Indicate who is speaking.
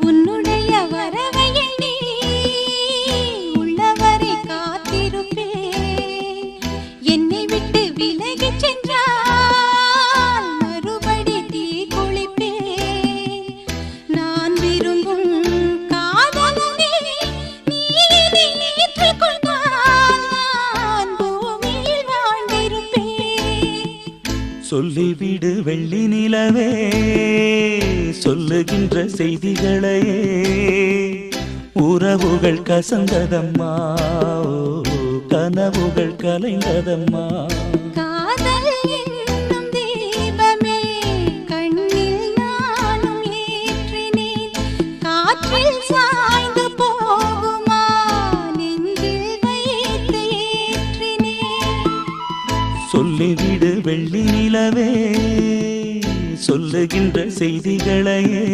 Speaker 1: உன்னுடைய வரவை எண்ணி உள்ளவரை காத்திருப்பேன் என்னை விட்டு விலகி சென்றால் மறுபடி தீ குளிப்பேன் நான் விரும்பும் காதலனே நீ ஏற்றுக்கொண்டால் நான் பூமியில் வாழ்ந்திருப்பேன்
Speaker 2: சொல்லிவிடு வெள்ளி நிலவே. சொல்லுகின்ற செய்திகளையே. உறவுகள் கசந்ததம்மா கனவுகள் கலைந்ததம்மா. சொல்லிவிடு வெள்ளி நிலவே. சொல்லுகின்ற செய்திகளையே.